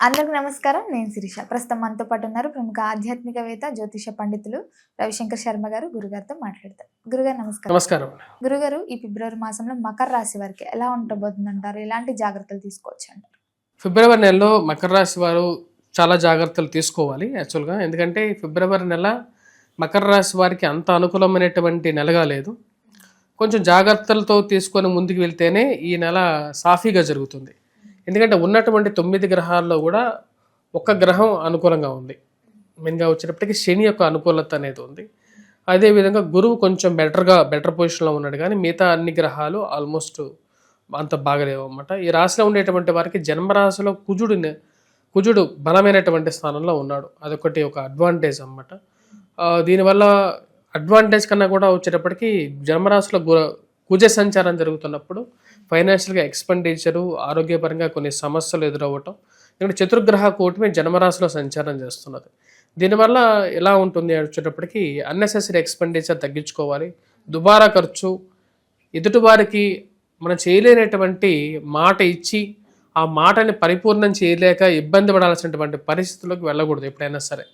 అందరికి నమస్కారం. నేను శిరీష. ప్రస్తుతం మనతో పాటు ఉన్నారు ప్రముఖ ఆధ్యాత్మికవేత్త జ్యోతిష పండితులు రవిశంకర్ శర్మ గారు గురుగారితో మాట్లాడతారు గురుగారు నమస్కారం. నమస్కారం. గురుగారు ఈ ఫిబ్రవరి మాసంలో మకర రాశి వారికి ఎలా ఉండబోతుంది అంటారు ఎలాంటి జాగ్రత్తలు తీసుకోవచ్చు అంటారు? ఫిబ్రవరి నెలలో మకర రాశి వారు చాలా జాగ్రత్తలు తీసుకోవాలి యాక్చువల్గా. ఎందుకంటే ఫిబ్రవరి నెల మకర రాశి వారికి అంత అనుకూలమైనటువంటి నెలగా లేదు. కొంచెం జాగ్రత్తలతో తీసుకొని ముందుకు వెళ్తేనే ఈ నెల సాఫీగా జరుగుతుంది. ఎందుకంటే ఉన్నటువంటి తొమ్మిది గ్రహాల్లో కూడా ఒక గ్రహం అనుకూలంగా ఉంది. మెయిన్గా వచ్చేటప్పటికి శని యొక్క అనుకూలత అనేది ఉంది. అదేవిధంగా గురువు కొంచెం బెటర్గా బెటర్ పొజిషన్లో ఉన్నాడు కానీ మిగతా అన్ని గ్రహాలు ఆల్మోస్ట్ అంత బాగలేవు అన్నమాట. ఈ రాశిలో ఉండేటువంటి వారికి జన్మరాశిలో కుజుడు కుజుడు బలమైనటువంటి స్థానంలో ఉన్నాడు. అదొకటి ఒక అడ్వాంటేజ్ అన్నమాట. దీనివల్ల అడ్వాంటేజ్ కన్నా కూడా వచ్చేటప్పటికి జన్మరాశిలో గు కుజ సంచారం జరుగుతున్నప్పుడు ఫైనాన్షియల్గా ఎక్స్పెండిచరు ఆరోగ్యపరంగా కొన్ని సమస్యలు ఎదురవ్వటం. ఎందుకంటే చతుర్గ్రహ కూటమి జన్మరాశిలో సంచారం చేస్తున్నది. దీనివల్ల ఎలా ఉంటుంది అని వచ్చేటప్పటికి అన్నెసెసరీ ఎక్స్పెండిచర్ తగ్గించుకోవాలి. దుబారా ఖర్చు ఎదుటివారికి మనం చేయలేనటువంటి మాట ఇచ్చి ఆ మాటని పరిపూర్ణం చేయలేక ఇబ్బంది పడాల్సినటువంటి పరిస్థితుల్లోకి వెళ్ళకూడదు ఎప్పుడైనా సరే.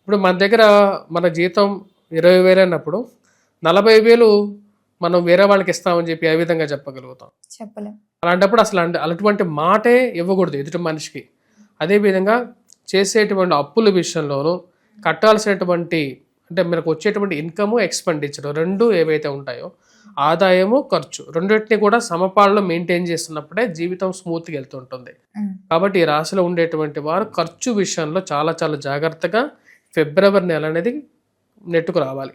ఇప్పుడు మన దగ్గర మన జీతం ఇరవై వేలు అన్నప్పుడు నలభై వేలు మనం వేరే వాళ్ళకి ఇస్తామని చెప్పి ఏ విధంగా చెప్పగలుగుతాం? చెప్పలేం. అలాంటప్పుడు అసలు అంటే అటువంటి మాటే ఇవ్వకూడదు ఎదుటి మనిషికి. అదేవిధంగా చేసేటువంటి అప్పుల విషయంలోనూ కట్టాల్సినటువంటి అంటే మనకు వచ్చేటువంటి ఇన్కము ఎక్స్పెండిచర్ రెండు ఏవైతే ఉంటాయో ఆదాయము ఖర్చు రెండింటిని కూడా సమపాలలో మెయింటైన్ చేస్తున్నప్పుడే జీవితం స్మూత్గా వెళ్తుంటుంది కాబట్టి ఈ రాశిలో ఉండేటువంటి వారు ఖర్చు విషయంలో చాలా చాలా జాగ్రత్తగా ఫిబ్రవరి నెల అనేది నెట్టుకు రావాలి.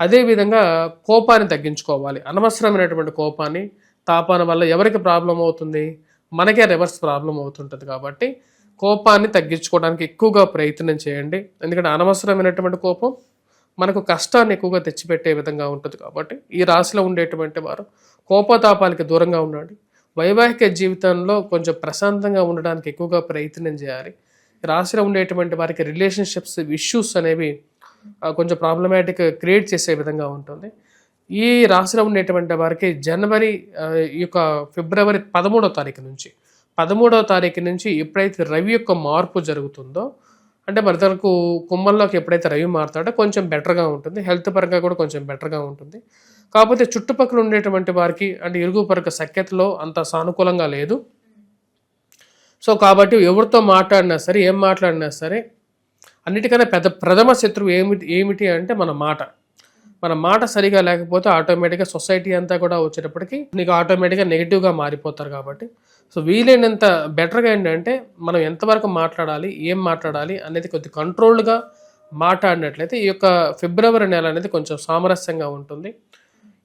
అదేవిధంగా కోపాన్ని తగ్గించుకోవాలి. అనవసరమైనటువంటి కోపాన్ని తాపాన వల్ల ఎవరికి ప్రాబ్లం అవుతుంది? మనకే రివర్స్ ప్రాబ్లం అవుతుంటుంది కాబట్టి కోపాన్ని తగ్గించుకోవడానికి ఎక్కువగా ప్రయత్నం చేయండి. ఎందుకంటే అనవసరమైనటువంటి కోపం మనకు కష్టాన్ని ఎక్కువగా తెచ్చిపెట్టే విధంగా ఉంటుంది కాబట్టి ఈ రాశిలో ఉండేటువంటి వారు కోపతాపాలకి దూరంగా ఉండండి. వైవాహిక జీవితంలో కొంచెం ప్రశాంతంగా ఉండడానికి ఎక్కువగా ప్రయత్నం చేయాలి. రాశిలో ఉండేటువంటి వారికి రిలేషన్షిప్స్ ఇష్యూస్ అనేవి కొంచెం ప్రాబ్లమాటిక్ క్రియేట్ చేసే విధంగా ఉంటుంది. ఈ రాశిలో ఉండేటువంటి వారికి జనవరి ఈ యొక్క ఫిబ్రవరి పదమూడవ తారీఖు నుంచి పదమూడవ తారీఖు నుంచి ఎప్పుడైతే రవి యొక్క మార్పు జరుగుతుందో అంటే మరి తనకు కుంభంలోకి ఎప్పుడైతే రవి మారుతాడో కొంచెం బెటర్గా ఉంటుంది. హెల్త్ పరంగా కూడా కొంచెం బెటర్గా ఉంటుంది. కాకపోతే చుట్టుపక్కల ఉండేటువంటి వారికి అంటే ఇరుగు పరక సఖ్యతలో అంత సానుకూలంగా లేదు. సో కాబట్టి ఎవరితో మాట్లాడినా సరే ఏం మాట్లాడినా సరే అన్నిటికన్నా పెద్ద ప్రథమ శత్రువు ఏమిటి ఏమిటి అంటే మన మాట. మన మాట సరిగా లేకపోతే ఆటోమేటిక్గా సొసైటీ అంతా కూడా వచ్చేటప్పటికి నీకు ఆటోమేటిక్గా నెగిటివ్గా మారిపోతారు కాబట్టి. సో వీలైనంత బెటర్గా ఏంటంటే మనం ఎంతవరకు మాట్లాడాలి ఏం మాట్లాడాలి అనేది కొద్ది కంట్రోల్డ్గా మాట్లాడినట్లయితే ఈ యొక్క ఫిబ్రవరి నెల అనేది కొంచెం సామరస్యంగా ఉంటుంది.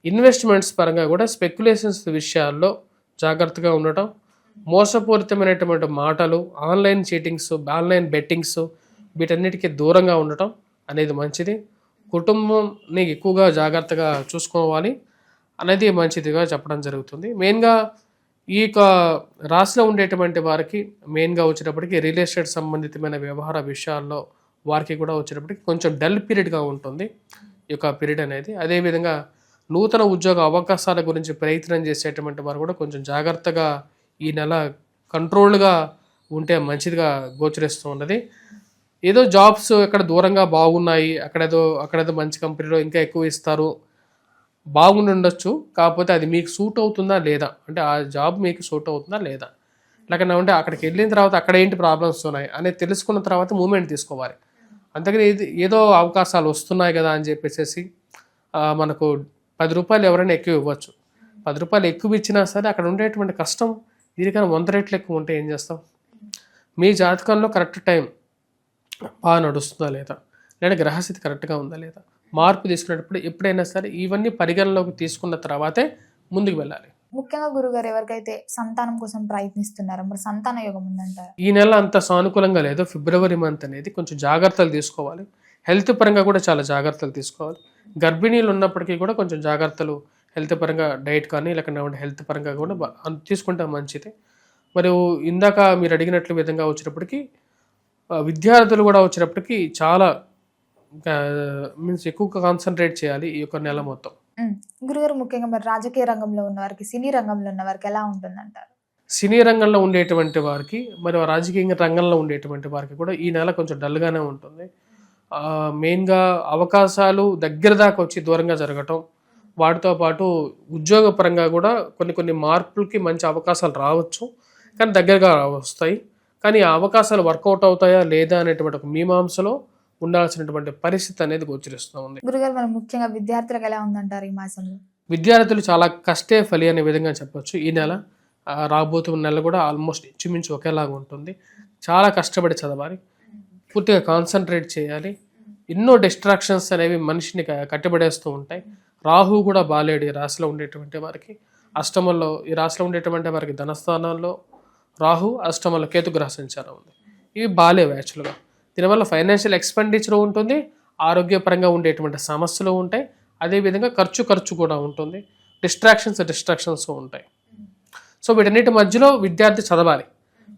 ఇన్వెస్ట్మెంట్స్ పరంగా కూడా స్పెక్యులేషన్స్ విషయాల్లో జాగ్రత్తగా ఉండటం మోసపూరితమైనటువంటి మాటలు ఆన్లైన్ చీటింగ్స్ ఆన్లైన్ బెట్టింగ్స్ వీటన్నిటికీ దూరంగా ఉండటం అనేది మంచిది. కుటుంబంని ఎక్కువగా జాగ్రత్తగా చూసుకోవాలి అనేది మంచిదిగా చెప్పడం జరుగుతుంది. మెయిన్గా ఈ యొక్క రాశిలో ఉండేటువంటి వారికి మెయిన్గా వచ్చేటప్పటికి రియల్ ఎస్టేట్ సంబంధితమైన వ్యవహార విషయాల్లో వారికి కూడా వచ్చేటప్పటికి కొంచెం డల్ పీరియడ్గా ఉంటుంది ఈ యొక్క పీరియడ్ అనేది. అదేవిధంగా నూతన ఉద్యోగ అవకాశాల గురించి ప్రయత్నం చేసేటువంటి వారు కూడా కొంచెం జాగ్రత్తగా ఈ నెల కంట్రోల్డ్గా ఉంటే మంచిదిగా గోచరిస్తూ ఉన్నది. ఏదో జాబ్స్ ఇక్కడ దూరంగా బాగున్నాయి అక్కడేదో అక్కడేదో మంచి కంపెనీలో ఇంకా ఎక్కువ ఇస్తారు. బాగుండి ఉండొచ్చు కాకపోతే అది మీకు సూట్ అవుతుందా లేదా? అంటే ఆ జాబ్ మీకు సూట్ అవుతుందా లేదా? లేకపోతే అంటే అక్కడికి వెళ్ళిన తర్వాత అక్కడ ఏంటి ప్రాబ్లమ్స్ ఉన్నాయి అనేది తెలుసుకున్న తర్వాత మూమెంట్ తీసుకోవాలి. అంతకని ఇది ఏదో అవకాశాలు వస్తున్నాయి కదా అని చెప్పేసి మనకు పది రూపాయలు ఎవరైనా ఎక్కువ ఇవ్వచ్చు. పది రూపాయలు ఎక్కువ ఇచ్చినా సరే అక్కడ ఉండేటువంటి కష్టం దీనికన్నా వంద రేట్లు ఎక్కువ ఉంటే ఏం చేస్తాం? మీ జాతకంలో కరెక్ట్ టైం బాగా నడుస్తుందా లేదా? లేదా గ్రహస్థితి కరెక్ట్గా ఉందా లేదా? మార్పు తీసుకునేటప్పుడు ఎప్పుడైనా సరే ఇవన్నీ పరిగణలోకి తీసుకున్న తర్వాతే ముందుకు వెళ్ళాలి. ముఖ్యంగా గురుగారు ఎవరికైతే సంతానం కోసం ప్రయత్నిస్తున్నారో మరి సంతాన యోగం ఉందంటారు? ఈ నెల అంత సానుకూలంగా లేదు ఫిబ్రవరి మంత్ అనేది కొంచెం జాగ్రత్తలు తీసుకోవాలి. హెల్త్ పరంగా కూడా చాలా జాగ్రత్తలు తీసుకోవాలి. గర్భిణీలు ఉన్నప్పటికీ కూడా కొంచెం జాగ్రత్తలు హెల్త్ పరంగా డైట్ కానీ లేకపోతే హెల్త్ పరంగా కూడా తీసుకుంటే మంచిది. మరియు ఇందాక మీరు అడిగినట్లు విధంగా వచ్చేటప్పటికి ఆ, విద్యార్థులు కూడా వచ్చేటప్పటికి చాలా మీన్స్ ఎక్కువ కాన్సన్ట్రేట్ చేయాలి ఈ యొక్క నెల మొత్తం. గురుగారు ముఖ్యంగా మరి రాజకీయ రంగంలో ఉన్న వారికి సినీ రంగంలో ఉన్న వారికి ఎలా ఉంటుందంటారు? సినీ రంగంలో ఉండేటువంటి వారికి మరియు రాజకీయ రంగంలో ఉండేటువంటి వారికి కూడా ఈ నెల కొంచెం డల్గానే ఉంటుంది. మెయిన్గా అవకాశాలు దగ్గర దాకా వచ్చి దూరంగా జరగటం వాటితో పాటు ఉద్యోగపరంగా కూడా కొన్ని కొన్ని మార్పులకి మంచి అవకాశాలు రావచ్చు. కానీ దగ్గరగా వస్తాయి. కానీ ఆ అవకాశాలు వర్కౌట్ అవుతాయా లేదా అనేటువంటి ఒక మీమాంసలో ఉండాల్సినటువంటి పరిస్థితి అనేది గోచరిస్తూ ఉంది. గురుగారు మరి ముఖ్యంగా విద్యార్థులకు ఎలా ఉందంటారు ఈ మాసంలో? విద్యార్థులు చాలా కష్టే ఫలి అనే విధంగా చెప్పొచ్చు. ఈ నెల రాబోతున్న నెల కూడా ఆల్మోస్ట్ ఇంచుమించు ఒకేలాగా ఉంటుంది. చాలా కష్టపడి చదవాలి. పూర్తిగా కాన్సన్ట్రేట్ చేయాలి. ఎన్నో డిస్ట్రాక్షన్స్ అనేవి మనిషిని క- కట్టిపడేస్తూ ఉంటాయి. రాహు కూడా బాలేడు ఈ రాశిలో ఉండేటువంటి వారికి. అష్టమంలో ఈ రాశిలో ఉండేటువంటి వారికి ధనస్థానాల్లో రాహు అష్టమంలో కేతు గ్రహ సంచారం ఉంది. ఇవి బాలేవు యాక్చువల్గా దీనివల్ల ఫైనాన్షియల్ ఎక్స్పెండిచర్ ఉంటుంది ఆరోగ్యపరంగా ఉండేటువంటి సమస్యలు ఉంటాయి అదేవిధంగా ఖర్చు ఖర్చు కూడా ఉంటుంది డిస్ట్రాక్షన్స్ డిస్ట్రాక్షన్స్ ఉంటాయి. సో వీటన్నిటి మధ్యలో విద్యార్థి చదవాలి.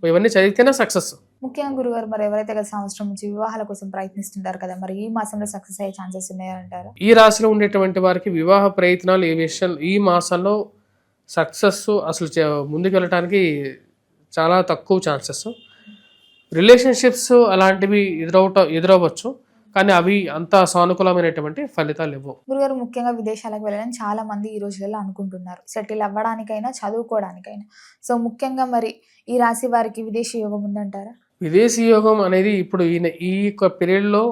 ఇవన్నీ చదివితేనే సక్సెస్ ముఖ్యంగా గురుగారు మరి ఎవరైతే గత సంవత్సరం నుంచి వివాహాల కోసం ప్రయత్నిస్తుంటారు కదా మరి ఈ మాసంలో సక్సెస్ అయ్యే ఛాన్సెస్ ఉన్నాయంటారు? ఈ రాశిలో ఉండేటువంటి వారికి వివాహ ప్రయత్నాలు ఈ విషయం ఈ మాసంలో సక్సెస్ అసలు ముందుకు వెళ్ళటానికి చాలా తక్కువ ఛాన్సెస్. రిలేషన్షిప్స్ అలాంటివి ఎదురవట ఎదురవ్వచ్చు కానీ అవి అంత సానుకూలమైనటువంటి ఫలితాలు ఇవ్వవు. గురుగారు ముఖ్యంగా విదేశాలకు వెళ్ళాలని చాలా మంది ఈ రోజులలో అనుకుంటున్నారు. సెటిల్ అవ్వడానికైనా చదువుకోవడానికైనా. సో ముఖ్యంగా మరి ఈ రాశి వారికి విదేశీ యోగం ఉందంటారా? విదేశీ యోగం అనేది ఇప్పుడు ఈయన ఈ యొక్క పీరియడ్లో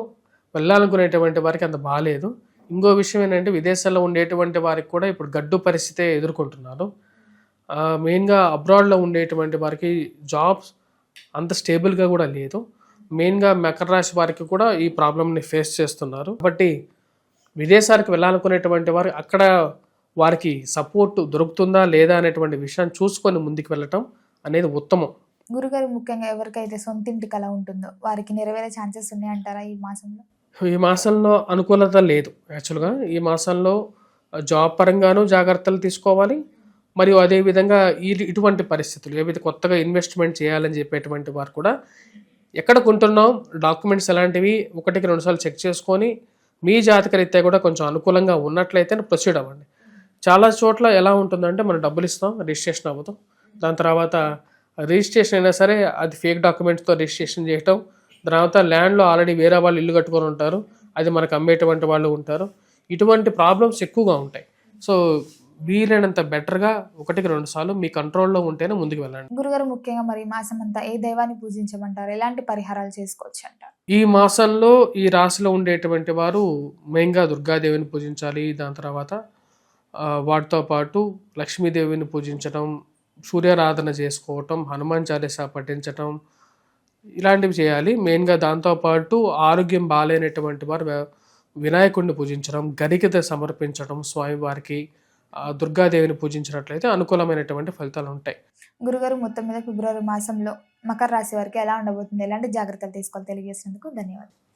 వెళ్ళాలనుకునేటువంటి వారికి అంత బాగాలేదు ఇంకో విషయం ఏంటంటే విదేశాల్లో ఉండేటువంటి వారికి కూడా ఇప్పుడు గడ్డు పరిస్థితే ఎదుర్కొంటున్నారు. మెయిన్గా అబ్రాడ్లో ఉండేటువంటి వారికి జాబ్స్ అంత స్టేబుల్గా కూడా లేదు. మెయిన్గా మకర రాశి వారికి కూడా ఈ ప్రాబ్లమ్ని ఫేస్ చేస్తున్నారు. కాబట్టి విదేశాలకు వెళ్ళాలనుకునేటువంటి వారు అక్కడ వారికి సపోర్ట్ దొరుకుతుందా లేదా అనేటువంటి విషయాన్ని చూసుకొని ముందుకు వెళ్ళటం అనేది ఉత్తమం. గురుగారు ముఖ్యంగా ఎవరికైతే సొంతింటి కళ ఉంటుందో వారికి నెరవేరే ఛాన్సెస్ ఉన్నాయంటారా ఈ మాసంలో? ఈ మాసంలో అనుకూలత లేదు. యాక్చువల్గా ఈ మాసంలో జాబ్ పరంగానూ జాగ్రత్తలు తీసుకోవాలి. మరియు అదేవిధంగా ఈ ఇటువంటి పరిస్థితులు ఏవైతే కొత్తగా ఇన్వెస్ట్మెంట్ చేయాలని చెప్పేటువంటి వారు కూడా ఎక్కడ కొంటున్నాం డాక్యుమెంట్స్ ఎలాంటివి ఒకటికి రెండుసార్లు చెక్ చేసుకొని మీ జాతక రీత్యా కూడా కొంచెం అనుకూలంగా ఉన్నట్లయితే ప్రొసీడ్ అవ్వండి. చాలా చోట్ల ఎలా ఉంటుందంటే మనం డబ్బులు ఇస్తాం రిజిస్ట్రేషన్ అవ్వదు. దాని తర్వాత రిజిస్ట్రేషన్ అయినా సరే అది ఫేక్ డాక్యుమెంట్స్తో రిజిస్ట్రేషన్ చేయటం తర్వాత ల్యాండ్లో ఆల్రెడీ వేరే వాళ్ళు ఇల్లు కట్టుకొని ఉంటారు అది మనకు అమ్మేటువంటి వాళ్ళు ఉంటారు. ఇటువంటి ప్రాబ్లమ్స్ ఎక్కువగా ఉంటాయి. సో వీలైనంత బెటర్గా ఒకటికి రెండు సార్లు మీ కంట్రోల్లో ఉంటేనే ముందుకు వెళ్ళండి. గురుగారు ముఖ్యంగా మరి మాసం అంతా ఏ దైవాన్ని పూజించమంటారు? ఎలాంటి పరిహారాలు చేసుకోవచ్చు అంటారు ఈ మాసంలో ఈ రాశిలో ఉండేటువంటి వారు మెయిన్గా దుర్గాదేవిని పూజించాలి దాని తర్వాత వాటితో పాటు లక్ష్మీదేవిని పూజించడం సూర్యారాధన చేసుకోవటం హనుమాన్ చాలీసా పఠించటం ఇలాంటివి చేయాలి. మెయిన్గా దాంతోపాటు ఆరోగ్యం బాగాలేనటువంటి వారు వినాయకుడిని పూజించడం గరికత సమర్పించడం స్వామివారికి దుర్గాదేవిని పూజించినట్లయితే అనుకూలమైనటువంటి ఫలితాలు ఉంటాయి. గురుగారు మొత్తం మీద ఫిబ్రవరి మాసంలో మకర రాశి వారికి ఎలా ఉండబోతుంది? ఎలాంటి జాగ్రత్తలు తీసుకోవాలి తెలియజేసినందుకు ధన్యవాదాలు.